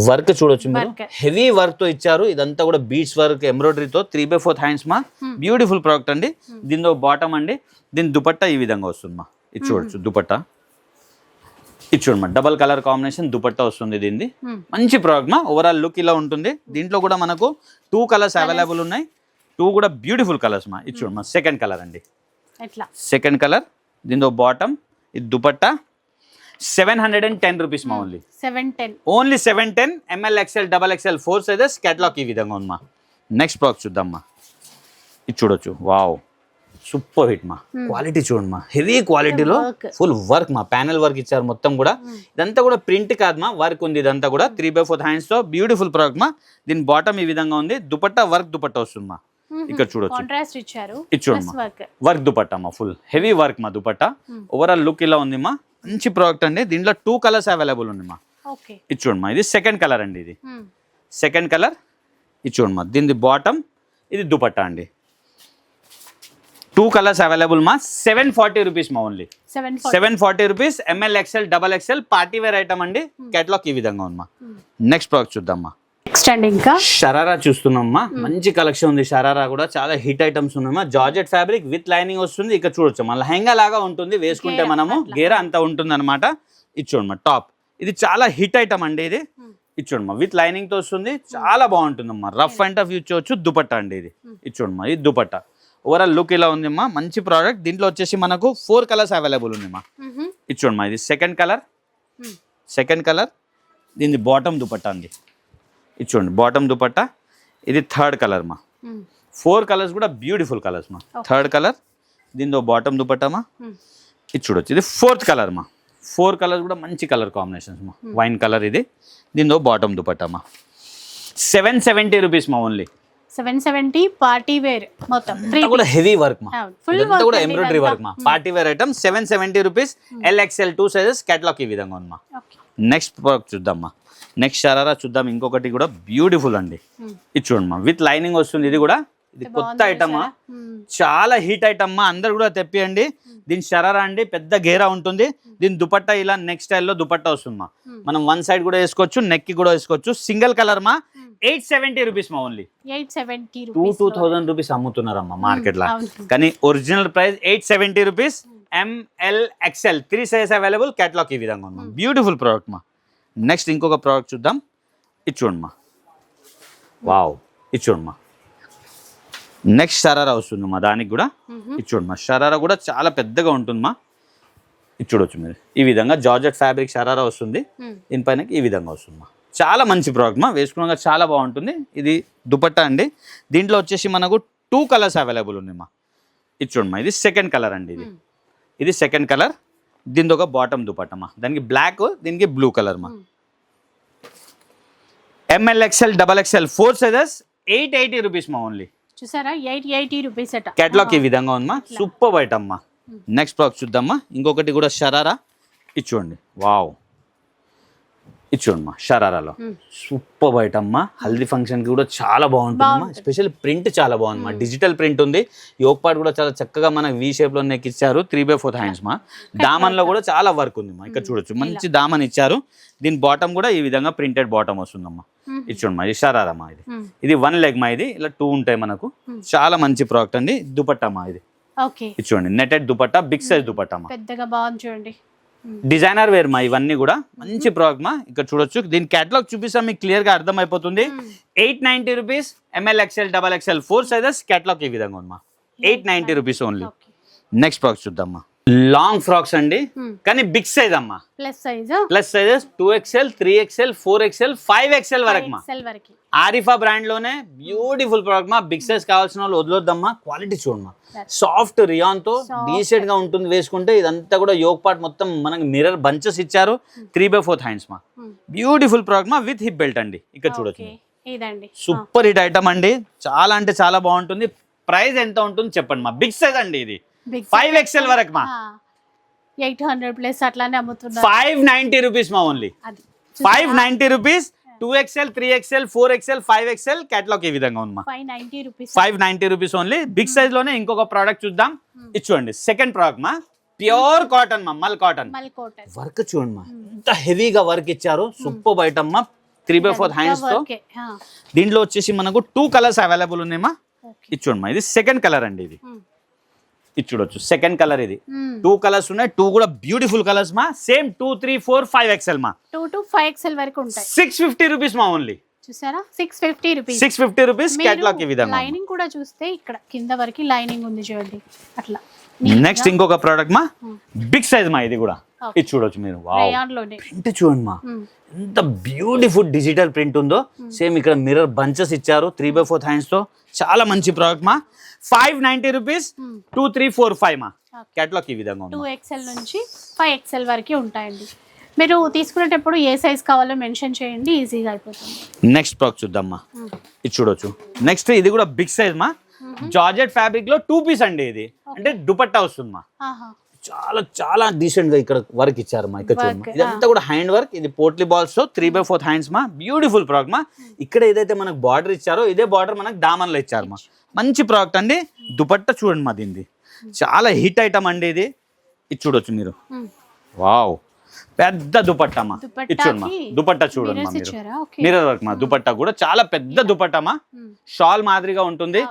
వర్క్ చూడొచ్చు మీరు. హెవీ వర్క్తో ఇచ్చారు. ఇదంతా కూడా బీచ్ వర్క్ ఎంబ్రాయిడరీ తో. త్రీ బై ఫోర్త్ హ్యాండ్స్ మా. బ్యూటిఫుల్ ప్రోడక్ట్ అండి. దీనిలో బాటమ్ అండి. దీని దుపట్టా ఈ విధంగా వస్తుంది మా. ఇది చూడొచ్చు. దుపట్టా. ఇది చూడమ్మా. డబల్ కలర్ కాంబినేషన్ దుపట్టా వస్తుంది దీనిది. మంచి ప్రోడక్ట్ మా. ఓవరాల్ లుక్ ఇలా ఉంటుంది. దీంట్లో కూడా మనకు టూ కలర్స్ అవైలబుల్ ఉన్నాయి. టూ కూడా బ్యూటిఫుల్ కలర్స్ మా. ఇది చూడమ్మా. సెకండ్ కలర్ అండి. సెకండ్ కలర్ దీంతో బాటమ్ ఇది dupatta? Seven hundred and ten rupees మా only. Seven ten. Only seven ten M L XL double XL four sizes catalogue ఈ విధంగా ఉందమ్మా. నెక్స్ట్ ప్రోడక్ట్ చూద్దామ్మా ఇది చూడొచ్చు. వావ్ సూపర్ హిట్ మా. క్వాలిటీ చూడమ్మా హెవీ క్వాలిటీలో. ఫుల్ వర్క్ మా. ప్యానల్ వర్క్ ఇచ్చారు మొత్తం కూడా. ఇదంతా కూడా ప్రింట్ కాదు మా. వర్క్ ఉంది ఇదంతా కూడా. త్రీ బై ఫోర్ హ్యాండ్స్తో. బ్యూటిఫుల్ ప్రోడక్ట్ మా. దీని బాటమ్ ఈ విధంగా ఉంది. దుపట్టా వర్క్ దుపట్టా వస్తుంది మా ఇక్కడ చూడొచ్చు. కాంట్రాస్ట్ ఇచ్చారు. వర్క్ దుపట్టా మా ఫుల్ హెవీ వర్క్ మా దుపట్టా. ఓవరాల్ లుక్ ఇలా ఉంది మా. మంచి ప్రోడక్ట్ అండి. దీంట్లో టూ కలర్స్ అవైలబుల్ ఉంది మా. ఇది చూడమ్మా. ఇది సెకండ్ కలర్ అండి ఇది. సెకండ్ కలర్ ఇది చూడమ్మా. దీనిది బాటమ్ ఇది దుపట్టా అండి. టూ కలర్స్ అవైలబుల్ మా. సెవెన్ ఫార్టీ రూపీస్ మా only seven forty rupees M L XL double XL party wear item అండి. కేటలాగ్ ఈ విధంగా ఉంది మా. నెక్స్ట్ ప్రోడక్ట్ చూద్దామా నెక్స్ట్ అండి ఇంకా. షరారా చూస్తున్నామ్మా. మంచి కలెక్షన్ ఉంది షరారా కూడా. చాలా హిట్ ఐటమ్స్ ఉన్నాయమ్మా. జార్జెట్ ఫ్యాబ్రిక్ విత్ లైనింగ్ వస్తుంది. ఇక్కడ చూడొచ్చు మన లెహంగా లాగా ఉంటుంది. వేసుకుంటే మనము. గేరా అంతా ఉంటుంది అనమాట ఇది చూడమ్మా టాప్. ఇది చాలా హిట్ ఐటమ్ అండి ఇది. ఇది చూడమ్మా. విత్ లైనింగ్తో వస్తుంది. చాలా బాగుంటుందమ్మా. రఫ్ అండ్ టఫ్ యూజ్ చేయొచ్చు. దుపట్టా అండి ఇది. ఇది చూడమ్మా. ఇది దుపట్టా. ఓవరాల్ లుక్ ఇలా ఉందమ్మా. మంచి ప్రోడక్ట్ దీంట్లో వచ్చేసి మనకు ఫోర్ కలర్స్ అవైలబుల్ ఉందమ్మా ఇది చూడమ్మా. ఇది సెకండ్ కలర్ సెకండ్ కలర్ దీని బాటమ్ దుపట్టా అండి. ఇది చూడండి బాటమ్ దుపట్టా ఇది థర్డ్ కలర్ మా. ఫోర్ కలర్స్ కూడా బ్యూటిఫుల్ కలర్స్ మా. థర్డ్ కలర్ దీంతో బాటమ్ దుపట్టా మా. మ్మ్. ఇది చూడొచ్చు ఇది ఫోర్త్ కలర్ మా. ఫోర్ కలర్స్ కూడా మంచి కలర్ కాంబినేషన్స్ మా. వైన్ కలర్ ఇది దీంతో బాటమ్ దుపట్టా మా. సెవెన్ సెవెంటీ రూపీస్ మా only seven seventy party wear మొత్తం కూడా హెవీ వర్క్ మా. work కూడా ఎంబ్రాయిడరీ. వర్క్ మా. Party wear item seven seventy rupees L XL two sizes catalogue ఈ విధంగా ఉంది మా. ఓకే నెక్స్ట్ ప్రోడక్ట్ చూద్దామా. నెక్స్ట్ షరారా చూద్దాం. ఇంకొకటి కూడా బ్యూటిఫుల్ అండి. ఇది చూడండి మా విత్ లైనింగ్ వస్తుంది. ఇది కూడా. ఇది కొత్త ఐటమ్ చాలా హీట్ ఐటమ్ మా అందరు కూడా తెప్పియండి. దీని షరారా అండి. పెద్ద గేరా ఉంటుంది. దీని దుపట్టా ఇలా నెక్ స్టైల్లో దుపట్టా వస్తుంది మా మనం వన్ సైడ్ కూడా వేసుకోవచ్చు నెక్ కూడా వేసుకోవచ్చు. సింగిల్ కలర్ మా? ఎయిట్ సెవెంటీ రూపీస్ మా only two two thousand rupees అమ్ముతున్నారమ్మా మార్కెట్లో. అవును. కానీ original price eight seventy rupees M L XL three size available catalogue ఈ విధంగా ఉంది బ్యూటిఫుల్ ప్రోడక్ట్ మా. నెక్స్ట్ ఇంకొక ప్రోడక్ట్ చూద్దాం. ఇది చూడండి మా వావ్ ఇది చూడండి మా నెక్స్ట్ షరారా వస్తుంది మా దానికి కూడా. ఇది చూడండి మా షరారా కూడా చాలా పెద్దగా ఉంటుంది మా ఇది చూడొచ్చు మీరు. ఈ విధంగా జార్జెట్ ఫ్యాబ్రిక్ షరారా వస్తుంది. దీనిపైన ఈ విధంగా వస్తుంది మా చాలా మంచి ప్రోడక్ట్ మా. వేసుకున్నాక చాలా బాగుంటుంది. ఇది దుపట్టా అండి. దీంట్లో వచ్చేసి మనకు టూ కలర్స్ అవైలబుల్ ఉన్నాయి మా. ఇది చూడండి మా ఇది సెకండ్ కలర్ అండి ఇది. ఇది సెకండ్ కలర్ దీంతో ఒక బాటమ్ దుపట్టా మా దానికి బ్లాక్ దీనికి బ్లూ కలర్ మా M L XL double XL four sizes eight eighty rupees మా ఓన్లీ చూసారా? ఎయిట్ ఎయిటీ రూపీస్ అట. కేటలాగ్ ఈ విధంగా ఉందమ్మా. సూపర్ ఐటమ్ అమ్మా. నెక్స్ట్ ప్రోడక్ట్ చూద్దామా ఇంకొకటి కూడా షరారా. ఇది చూడండి. వావ్ ఇది చూడమ్మా షరారాలో. సూపర్ ఐటమ్ అమ్మా హల్దీ ఫంక్షన్కి కూడా చాలా బాగుంటుందమ్మా. స్పెషల్ ప్రింట్ చాలా బాగుందమ్మా. డిజిటల్ ప్రింట్ ఉంది. యోగ్ పార్ట్ కూడా చాలా చక్కగా మనకి వి షేప్లో నెక్ ఇచ్చారు. త్రీ బై ఫోర్ హ్యాండ్స్ మా. దామన్లో కూడా చాలా వర్క్ ఉంది ఇక్కడ చూడొచ్చు. మంచి దామన్ ఇచ్చారు. దీని బాటమ్ కూడా ఈ విధంగా ప్రింటెడ్ బాటమ్ వస్తుందమ్మా. ఇది చూడమ్మా ఇది షరారమ్మా ఇది. ఇది వన్ లెగ్ మా ఇది. ఇలా టూ ఉంటాయి మనకు. చాలా మంచి ప్రోడక్ట్ అండి. దుపట్టా మా ఇది చూడండి netted dupatta big size dupatta మా పెద్దగా బాగుంది చూడండి. డిజైనర్ వేర్ మా ఇవన్నీ కూడా. మంచి ప్రోడక్ట్ మా ఇక్కడ చూడొచ్చు. దీని కేటలాగ్ చూపిస్తా మీకు క్లియర్గా అర్థమైపోతుంది eight ninety rupees M L XL double XL four sizes catalogue ఈ విధంగా ఉంది మా eight ninety rupees only next frocks చూద్దామా. లాంగ్ ఫ్రాక్స్ అండి. కానీ బిగ్ సైజ్ అమ్మా. Plus size? Plus sizes two XL three XL four XL five XL వరకు ఆరిఫా బ్రాండ్లోనే బ్యూటిఫుల్ ప్రోడక్ట్ మా. బిగ్ సైజ్ కావాల్సిన వాళ్ళు వదిలేద్దమ్మా. క్వాలిటీ చూడమ్మా. సాఫ్ట్ రియాన్తో డీసెంట్గా ఉంటుంది వేసుకుంటే ఇదంతా కూడా యోగ్ పార్ట్ మొత్తం మనకి మిర్రర్ బంచెస్ ఇచ్చారు. త్రీ బై ఫోర్త్ హ్యాండ్స్ మా. బ్యూటిఫుల్ ప్రోడక్ట్ మా విత్ హిప్ బెల్ట్ అండి. ఇక్కడ చూడొచ్చు సూపర్ హిట్ ఐటమ్ అండి. చాలా అంటే చాలా బాగుంటుంది. ప్రైస్ ఎంత ఉంటుంది చెప్పండి మా. బిగ్ సైజ్ అండి ఇది. ఫైవ్ ఎక్స్ఎల్ వరకు మా. ఎయిట్ హండ్రెడ్ ప్లస్ అట్లానే అమ్ముతున్నారు. ఫైవ్ నైన్టీ రూపీస్ మా only five ninety rupees two XL three XL four XL five XL catalogue ఈ విధంగా ఉంది మా. Five ninety rupees only big సైజ్లోనే ఇంకొక ప్రోడక్ట్ చూద్దాం. ఇది చూడండి. సెకండ్ ప్రోడక్ట్ మా. ప్యూర్ కాటన్ మా మల్ కాటన్ మల్ కోటన్ వర్క్ చూడండి మా. ఎంత హెవీగా వర్క్ ఇచ్చారు. సూపర్ ఐటమ్ మా త్రీ బై ఫోర్ హ్యాండ్స్తో. ఓకే దీంట్లో వచ్చేసి మనకు టూ కలర్స్ అవైలబుల్ ఉన్నాయి మా. ఓకే ఇది చూడండి మా. ఇది సెకండ్ కలర్ అండి ఇది. ఇది చూడొచ్చు. సెకండ్ కలర్ ఇది. టూ కలర్స్ ఉన్నాయి. టూ కూడా బ్యూటిఫుల్ కలర్స్ మా. Same two three four five XL మా. టూ టు ఫైవ్ ఎక్స్ఎల్ వరకు ఉంటాయి. సిక్స్ ఫిఫ్టీ రూపీస్ మా ఓన్లీ చూసారా? Six fifty rupees six fifty rupees catalogue ఈ విధంగా లైనింగ్ కూడా చూస్తే ఇక్కడ కింద వరకు లైనింగ్ ఉంది చూడండి. అట్లా. నెక్స్ట్ ఇంకొక ప్రోడక్ట్ మా? బిగ్ సైజ్ మా ఇది కూడా. ఇది చూడొచ్చు మీరు. ప్రింట్ చూడండి మా. ఎంత బ్యూటిఫుల్ డిజిటల్ ప్రింట్ ఉందో. సేమ్ ఇక్కడ మిర్రర్ బంచెస్ ఇచ్చారు. త్రీ బై ఫోర్ హ్యాండ్స్తో. చాలా మంచి ప్రోడక్ట్ మా. Five ninety rupees two three four five మా. కేటలాగ్ ఈ విధంగా టూ ఎక్స్ఎల్ నుంచి ఫైవ్ ఎక్స్ఎల్ వరకు ఉంటాయండి. మీరు తీసుకునేటప్పుడు ఏ సైజ్ కావాలో మెన్షన్ చేయండి ఈజీగా అయిపోతుంది. నెక్స్ట్ ప్రోడక్ట్ చూద్దాం మా. ఇది చూడొచ్చు. నెక్స్ట్ ఇది కూడా బిగ్ సైజ్ మా. జార్జెట్ ఫ్యాబ్రిక్లో టూ పీస్ అండి ఇది. అంటే దుపట్టా వస్తుంది మా. చాలా చాలా డీసెంట్గా ఇక్కడ వర్క్ ఇచ్చారు మా ఇక్కడ Work, ఇదంతా కూడా హ్యాండ్ వర్క్ ఇది పోట్లీ బాల్స్తో త్రీ బై ఫోర్త్ హ్యాండ్స్ మా. బ్యూటిఫుల్ ప్రోడక్ట్ మా. ఇక్కడ ఏదైతే మనకు బార్డర్ ఇచ్చారో ఇదే బార్డర్ మనకు దామన్లో ఇచ్చారు మా. మంచి ప్రోడక్ట్ అండి. దుపట్టా చూడండి మా దీనిది. చాలా హిట్ ఐటమ్ అండి ఇది. ఇది చూడొచ్చు మీరు. వావ్ పెద్ద దుపట్టా మా ఇది చూడమ్మా. దుపట్టాకి దుపట్టా చూడండి మా mirrors మీరు మిర్రర్ వర్క్ మా. దుపట్టా కూడా చాలా పెద్ద దుపట్టా మా షాల్ మాదిరిగా ఉంటుంది.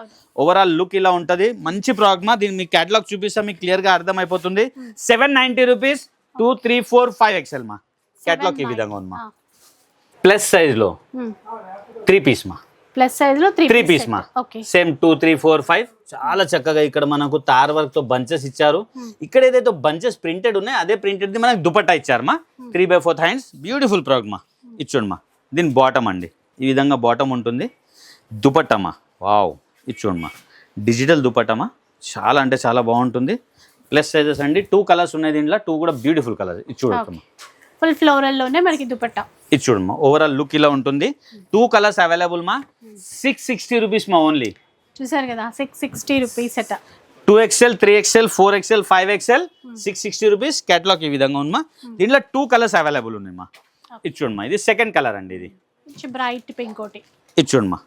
ఓవరాల్ లుక్ ఇలా ఉంటది. మంచి ప్రోడక్ట్ మా. దీన్ని మీ కేటలాగ్ చూపిస్తా మీకు క్లియర్గా అర్థమైపోతుంది. Seven ninety rupees two three four five XL మా. కేటలాగ్ ఈ విధంగా ఉంది మా ప్లస్ సైజ్లో. త్రీ పీస్ మా. ప్లస్ సైజ్లో త్రీ పీస్ మా. Same two three four five చాలా చక్కగా ఇక్కడ మనకు తార్ వర్క్తో బంచెస్ ఇచ్చారు. ఇక్కడ ఏదైతే బంచెస్ ప్రింటెడ్ ఉన్నాయి అదే ప్రింటెడ్ ది మనకు దుపట్టా ఇచ్చారు మా. Three by four hands beautiful product మా. ఇచ్చోండి మా. దీని బాటమ్ అండి. ఈ విధంగా బాటమ్ ఉంటుంది. దుపట్టమ్మా వావ్ ఇది చూడమ్మా డిజిటల్ దుపట్టమ్మా చాలా అంటే చాలా బాగుంటుంది. ప్లస్ సైజెస్ అండి. టూ కలర్స్ ఉన్నాయి దీంట్లో టూ కూడా బ్యూటిఫుల్ కలర్ ఇది చూడమ్మా ఫుల్ ఫ్లోరల్లోనే మనకి దుపట్టా. ఇది చూడమ్మా ఓవరాల్ లుక్ ఇలా ఉంటుంది. టూ కలర్స్ అవైలబుల్ మా. సిక్స్ సిక్స్టీ రూపీస్ మా ఓన్లీ చూసారు కదా సిక్స్ సిక్స్టీ రూపీస్ అట two XL three XL four XL five XL six sixty rupees catalogue ఈ విధంగా ఉందమ్మా. దీంట్లో టూ కలర్స్ అవైలబుల్ ఉన్నాయమ్మా ఇది చూడమ్మా ఇది సెకండ్ కలర్ అండి ఇది. బ్రైట్ పింక్ ఒకటి. ఇది చూడమ్మా.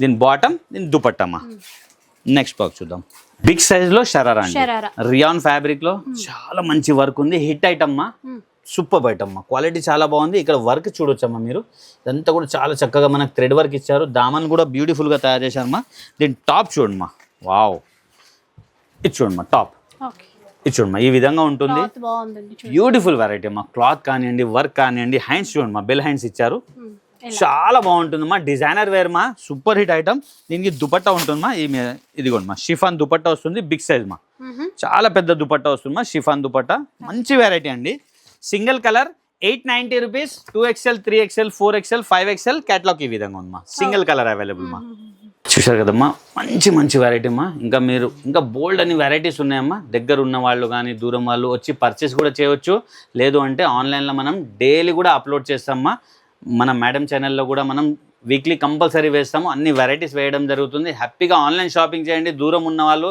దీని బాటమ్ దీని దుపట్టమ్మా నెక్స్ట్ బాక్స్ చూద్దాం. బిగ్ సైజ్లో షరారా అండి. షరారా. రియాన్ ఫ్యాబ్రిక్లో చాలా మంచి వర్క్ ఉంది. హిట్ ఐటమ్మా సూపర్ ఐటమ్మా క్వాలిటీ చాలా బాగుంది. ఇక్కడ వర్క్ చూడొచ్చమ్మా మీరు. ఇదంతా కూడా చాలా చక్కగా మనకు థ్రెడ్ వర్క్ ఇచ్చారు. దామన్ కూడా బ్యూటిఫుల్గా తయారు చేశారమ్మా. దీని టాప్ చూడమ్మా. వావ్. ఇది చూడమ్మా టాప్. ఇది చూడమ్మా. ఈ విధంగా ఉంటుంది. బ్యూటిఫుల్ వెరైటీ అమ్మా. క్లాత్ కానివ్వండి వర్క్ కానివ్వండి హ్యాండ్స్ చూడండి మా బెల్ హ్యాండ్స్ ఇచ్చారు? చాలా బాగుంటుంది మా డిజైనర్ వేర్ మా. Super hit item. దీనికి దుపట్టా ఉంటుంది మా ఈ ఇదిగోండి మా షిఫాన్ దుపట్టా వస్తుంది. బిగ్ సైజ్ మా. చాలా పెద్ద దుపట్టా వస్తుంది మా షిఫాన్ దుపట్టా. మంచి వెరైటీ అండి. Single colour eight ninety rupees two XL three XL four XL five XL catalogue ఈ విధంగా ఉంది మా సింగిల్ కలర్ అవైలబుల్ మా. చూశారు కదమ్మా? మంచి మంచి వెరైటీ అమ్మా ఇంకా మీరు ఇంకా బోల్డ్ అని వెరైటీస్ ఉన్నాయమ్మా. దగ్గర ఉన్న వాళ్ళు కానీ దూరం వాళ్ళు వచ్చి పర్చేస్ కూడా చేయవచ్చు లేదు అంటే ఆన్లైన్లో మనం డైలీ కూడా అప్లోడ్ చేస్తామమ్మా. మన మేడం ఛానల్లో కూడా మనం వీక్లీ కంపల్సరీ వేస్తాము అన్ని వెరైటీస్ వేయడం జరుగుతుంది. హ్యాపీగా ఆన్లైన్ షాపింగ్ చేయండి దూరం ఉన్న వాళ్ళు.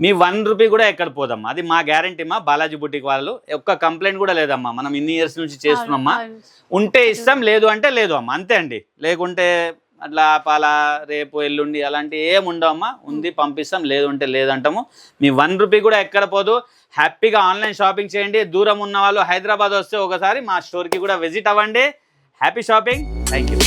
మీ వన్ రూపీ కూడా ఎక్కడ పోదమ్మా? అది మా గ్యారంటీ మా బాలాజీ బుటిక్ వాళ్ళు. ఒక్క కంప్లైంట్ కూడా లేదమ్మా. మనం ఇన్ని ఇయర్స్ నుంచి చేస్తున్నామ్మా. ఉంటే ఇస్తాం లేదు అంటే లేదు అమ్మ. అంతే అండి. లేకుంటే అట్లా పాల రేపు ఎల్లుండి అలాంటి ఏం ఉండవమ్మా ఉంది పంపిస్తాం లేదు అంటే లేదంటాము మీ వన్ రూపీ కూడా ఎక్కడ పోదు. హ్యాపీగా ఆన్లైన్ షాపింగ్ చేయండి. దూరం ఉన్న వాళ్ళు హైదరాబాద్ వస్తే ఒకసారి మా స్టోర్కి కూడా విజిట్ అవ్వండి. Happy shopping thank you